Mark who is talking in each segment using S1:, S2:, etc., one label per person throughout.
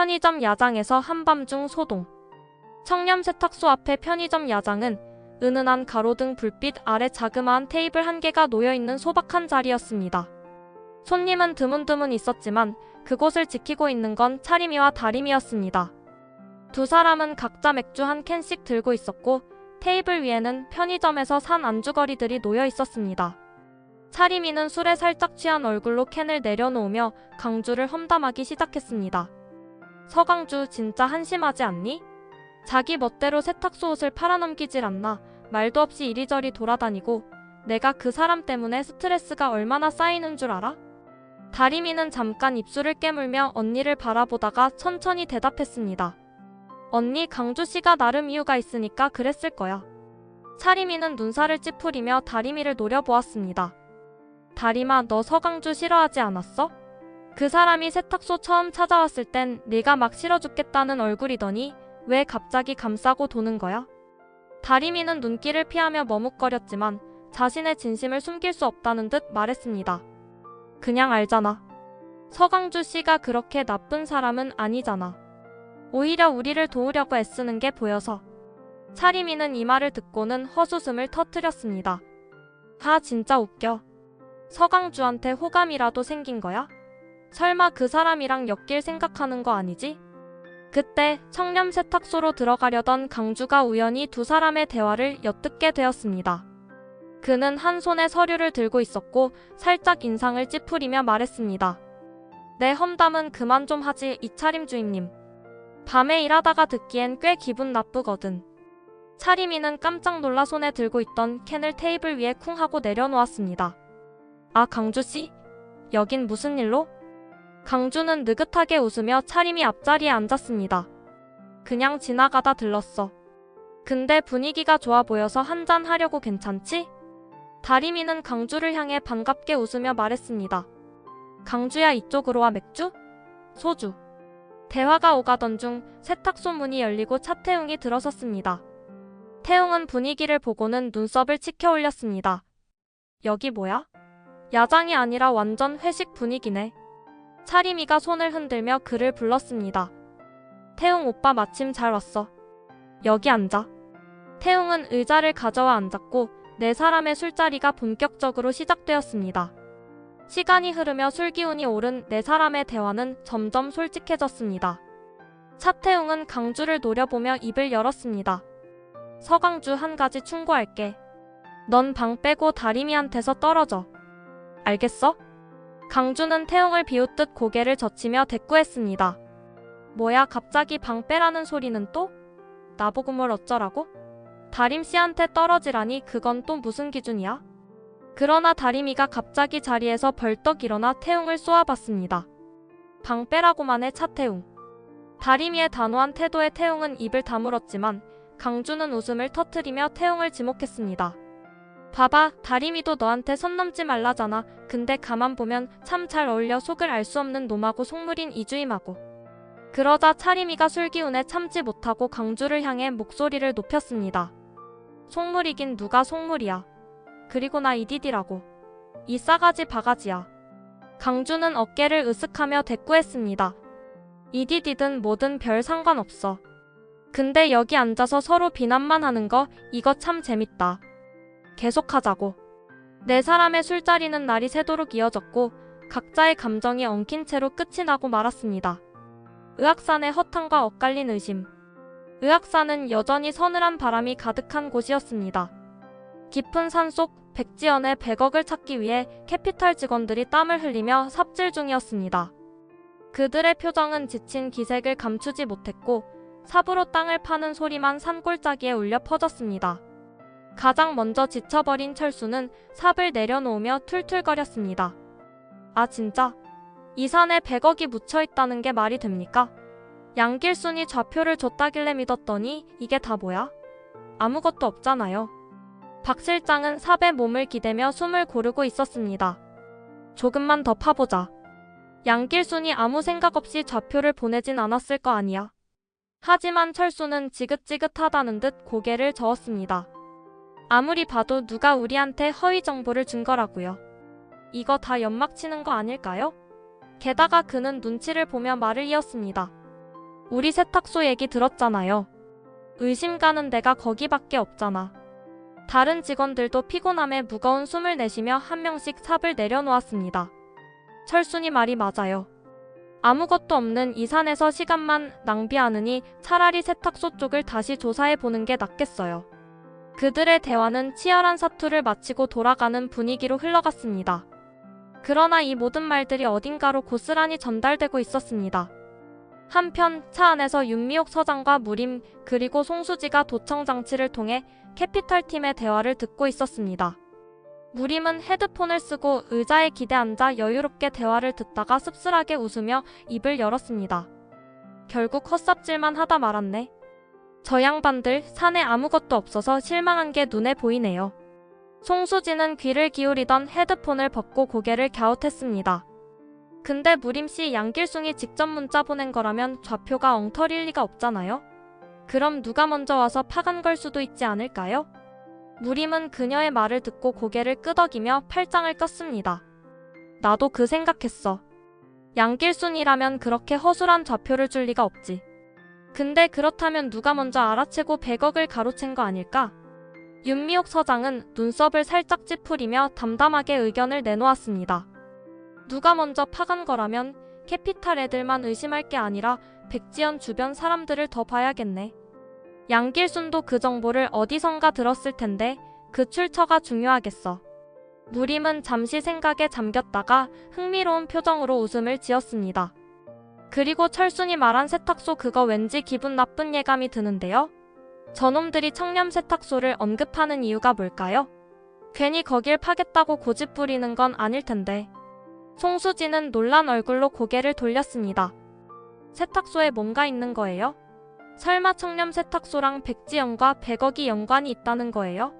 S1: 편의점 야장에서 한밤중 소동. 청렴 세탁소 앞의 편의점 야장은 은은한 가로등 불빛 아래 자그마한 테이블 한 개가 놓여 있는 소박한 자리였습니다. 손님은 드문드문 있었지만 그곳을 지키고 있는 건 차림이와 다림이었습니다. 두 사람은 각자 맥주 한 캔씩 들고 있었고 테이블 위에는 편의점에서 산 안주거리들이 놓여 있었습니다. 차림이는 술에 살짝 취한 얼굴로 캔을 내려놓으며 강주를 험담하기 시작했습니다. 서강주 진짜 한심하지 않니? 자기 멋대로 세탁소 옷을 팔아넘기질 않나 말도 없이 이리저리 돌아다니고 내가 그 사람 때문에 스트레스가 얼마나 쌓이는 줄 알아? 다리미는 잠깐 입술을 깨물며 언니를 바라보다가 천천히 대답했습니다. 언니 강주 씨가 나름 이유가 있으니까 그랬을 거야. 차리미는 눈살을 찌푸리며 다리미를 노려보았습니다. 다리마 너 서강주 싫어하지 않았어? 그 사람이 세탁소 처음 찾아왔을 땐 네가 막 싫어 죽겠다는 얼굴이더니 왜 갑자기 감싸고 도는 거야? 다리미는 눈길을 피하며 머뭇거렸지만 자신의 진심을 숨길 수 없다는 듯 말했습니다. 그냥 알잖아. 서강주 씨가 그렇게 나쁜 사람은 아니잖아. 오히려 우리를 도우려고 애쓰는 게 보여서. 차리미는 이 말을 듣고는 헛웃음을 터뜨렸습니다. 아, 진짜 웃겨. 서강주한테 호감이라도 생긴 거야? 설마 그 사람이랑 엮일 생각하는 거 아니지? 그때 청렴 세탁소로 들어가려던 강주가 우연히 두 사람의 대화를 엿듣게 되었습니다. 그는 한 손에 서류를 들고 있었고 살짝 인상을 찌푸리며 말했습니다. 내 험담은 그만 좀 하지 이차림 주임님. 밤에 일하다가 듣기엔 꽤 기분 나쁘거든. 차림이는 깜짝 놀라 손에 들고 있던 캔을 테이블 위에 쿵 하고 내려놓았습니다. 아 강주씨? 여긴 무슨 일로? 강주는 느긋하게 웃으며 차림이 앞자리에 앉았습니다. 그냥 지나가다 들렀어. 근데 분위기가 좋아 보여서 한잔 하려고 괜찮지? 다리미는 강주를 향해 반갑게 웃으며 말했습니다. 강주야 이쪽으로 와 맥주? 소주. 대화가 오가던 중 세탁소 문이 열리고 차태웅이 들어섰습니다. 태웅은 분위기를 보고는 눈썹을 치켜 올렸습니다. 여기 뭐야? 야장이 아니라 완전 회식 분위기네. 차림이가 손을 흔들며 그를 불렀습니다. 태웅 오빠 마침 잘 왔어. 여기 앉아. 태웅은 의자를 가져와 앉았고 네 사람의 술자리가 본격적으로 시작되었습니다. 시간이 흐르며 술 기운이 오른 네 사람의 대화는 점점 솔직해졌습니다. 차태웅은 강주를 노려보며 입을 열었습니다. 서강주 한 가지 충고할게. 넌 방 빼고 다리미한테서 떨어져. 알겠어? 강주는 태웅을 비웃듯 고개를 젖히며 대꾸했습니다. 뭐야 갑자기 방 빼라는 소리는 또? 나보고 뭘 어쩌라고? 다림 씨한테 떨어지라니 그건 또 무슨 기준이야? 그러나 다림이가 갑자기 자리에서 벌떡 일어나 태웅을 쏘아봤습니다. 방 빼라고만 해 차태웅. 다림이의 단호한 태도에 태웅은 입을 다물었지만 강주는 웃음을 터트리며 태웅을 지목했습니다. 봐봐, 다림이도 너한테 선 넘지 말라잖아. 근데 가만 보면 참 잘 어울려 속을 알 수 없는 놈하고 속물인 이주임하고. 그러자 차림이가 술기운에 참지 못하고 강주를 향해 목소리를 높였습니다. 속물이긴 누가 속물이야. 그리고 나 이디디라고. 이 싸가지 바가지야. 강주는 어깨를 으쓱하며 대꾸했습니다. 이디디든 뭐든 별 상관없어. 근데 여기 앉아서 서로 비난만 하는 거 이거 참 재밌다. 계속하자고. 네 사람의 술자리는 날이 새도록 이어졌고 각자의 감정이 엉킨 채로 끝이 나고 말았습니다. 의학산의 허탕과 엇갈린 의심. 의학산은 여전히 서늘한 바람이 가득한 곳이었습니다. 깊은 산속 백지연의 100억을 찾기 위해 캐피탈 직원들이 땀을 흘리며 삽질 중이었습니다. 그들의 표정은 지친 기색을 감추지 못했고 삽으로 땅을 파는 소리만 산골짜기에 울려 퍼졌습니다. 가장 먼저 지쳐버린 철수는 삽을 내려놓으며 툴툴거렸습니다. 아 진짜? 이 산에 100억이 묻혀있다는 게 말이 됩니까? 양길순이 좌표를 줬다길래 믿었더니 이게 다 뭐야? 아무것도 없잖아요. 박 실장은 삽에 몸을 기대며 숨을 고르고 있었습니다. 조금만 더 파보자. 양길순이 아무 생각 없이 좌표를 보내진 않았을 거 아니야. 하지만 철수는 지긋지긋하다는 듯 고개를 저었습니다. 아무리 봐도 누가 우리한테 허위 정보를 준 거라고요. 이거 다 연막 치는 거 아닐까요? 게다가 그는 눈치를 보며 말을 이었습니다. 우리 세탁소 얘기 들었잖아요. 의심 가는 데가 거기밖에 없잖아. 다른 직원들도 피곤함에 무거운 숨을 내쉬며 한 명씩 삽을 내려놓았습니다. 철순이 말이 맞아요. 아무것도 없는 이 산에서 시간만 낭비하느니 차라리 세탁소 쪽을 다시 조사해 보는 게 낫겠어요. 그들의 대화는 치열한 사투를 마치고 돌아가는 분위기로 흘러갔습니다. 그러나 이 모든 말들이 어딘가로 고스란히 전달되고 있었습니다. 한편 차 안에서 윤미옥 서장과 무림 그리고 송수지가 도청 장치를 통해 캐피탈 팀의 대화를 듣고 있었습니다. 무림은 헤드폰을 쓰고 의자에 기대 앉아 여유롭게 대화를 듣다가 씁쓸하게 웃으며 입을 열었습니다. 결국 헛삽질만 하다 말았네. 저 양반들 산에 아무것도 없어서 실망한 게 눈에 보이네요. 송수지는 귀를 기울이던 헤드폰을 벗고 고개를 갸웃했습니다. 근데 무림씨 양길숭이 직접 문자 보낸 거라면 좌표가 엉터리일 리가 없잖아요? 그럼 누가 먼저 와서 파간 걸 수도 있지 않을까요? 무림은 그녀의 말을 듣고 고개를 끄덕이며 팔짱을 꼈습니다. 나도 그 생각했어. 양길순이라면 그렇게 허술한 좌표를 줄 리가 없지. 근데 그렇다면 누가 먼저 알아채고 100억을 가로챈 거 아닐까? 윤미옥 서장은 눈썹을 살짝 찌푸리며 담담하게 의견을 내놓았습니다. 누가 먼저 파간 거라면 캐피탈 애들만 의심할 게 아니라 백지연 주변 사람들을 더 봐야겠네. 양길순도 그 정보를 어디선가 들었을 텐데 그 출처가 중요하겠어. 무림은 잠시 생각에 잠겼다가 흥미로운 표정으로 웃음을 지었습니다. 그리고 철순이 말한 세탁소 그거 왠지 기분 나쁜 예감이 드는데요. 저놈들이 청렴 세탁소를 언급하는 이유가 뭘까요? 괜히 거길 파겠다고 고집 부리는 건 아닐 텐데. 송수지는 놀란 얼굴로 고개를 돌렸습니다. 세탁소에 뭔가 있는 거예요? 설마 청렴 세탁소랑 백지영과 100억이 연관이 있다는 거예요?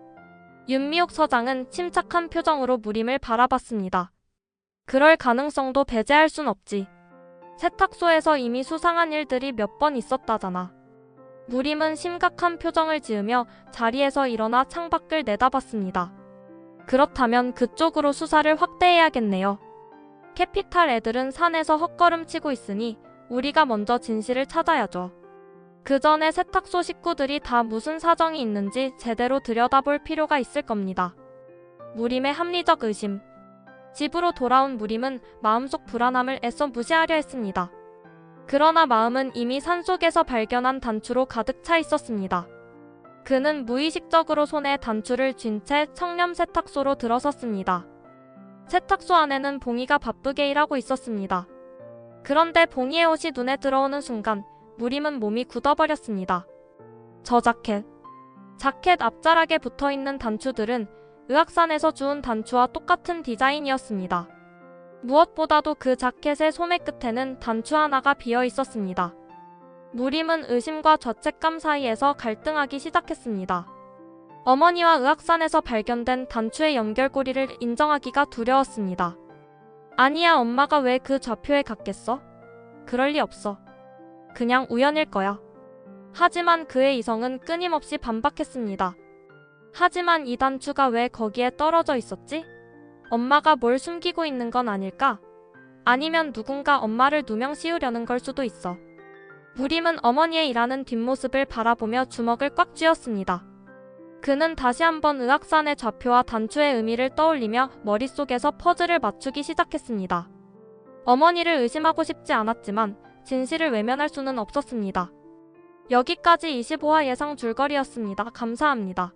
S1: 윤미옥 서장은 침착한 표정으로 무림을 바라봤습니다. 그럴 가능성도 배제할 순 없지. 세탁소에서 이미 수상한 일들이 몇 번 있었다잖아. 무림은 심각한 표정을 지으며 자리에서 일어나 창밖을 내다봤습니다. 그렇다면 그쪽으로 수사를 확대해야겠네요. 캐피탈 애들은 산에서 헛걸음치고 있으니 우리가 먼저 진실을 찾아야죠. 그 전에 세탁소 식구들이 다 무슨 사정이 있는지 제대로 들여다볼 필요가 있을 겁니다. 무림의 합리적 의심. 집으로 돌아온 무림은 마음속 불안함을 애써 무시하려 했습니다. 그러나 마음은 이미 산속에서 발견한 단추로 가득 차 있었습니다. 그는 무의식적으로 손에 단추를 쥔 채 청렴 세탁소로 들어섰습니다. 세탁소 안에는 봉이가 바쁘게 일하고 있었습니다. 그런데 봉이의 옷이 눈에 들어오는 순간 무림은 몸이 굳어버렸습니다. 저 자켓. 자켓 앞자락에 붙어 있는 단추들은 의학산에서 주운 단추와 똑같은 디자인이었습니다. 무엇보다도 그 자켓의 소매 끝에는 단추 하나가 비어 있었습니다. 무림은 의심과 죄책감 사이에서 갈등하기 시작했습니다. 어머니와 의학산에서 발견된 단추의 연결고리를 인정하기가 두려웠습니다. 아니야, 엄마가 왜 그 좌표에 갔겠어? 그럴 리 없어. 그냥 우연일 거야. 하지만 그의 이성은 끊임없이 반박했습니다. 하지만 이 단추가 왜 거기에 떨어져 있었지? 엄마가 뭘 숨기고 있는 건 아닐까? 아니면 누군가 엄마를 누명 씌우려는 걸 수도 있어. 무림은 어머니의 일하는 뒷모습을 바라보며 주먹을 꽉 쥐었습니다. 그는 다시 한번 의학산의 좌표와 단추의 의미를 떠올리며 머릿속에서 퍼즐을 맞추기 시작했습니다. 어머니를 의심하고 싶지 않았지만 진실을 외면할 수는 없었습니다. 여기까지 25화 예상 줄거리였습니다. 감사합니다.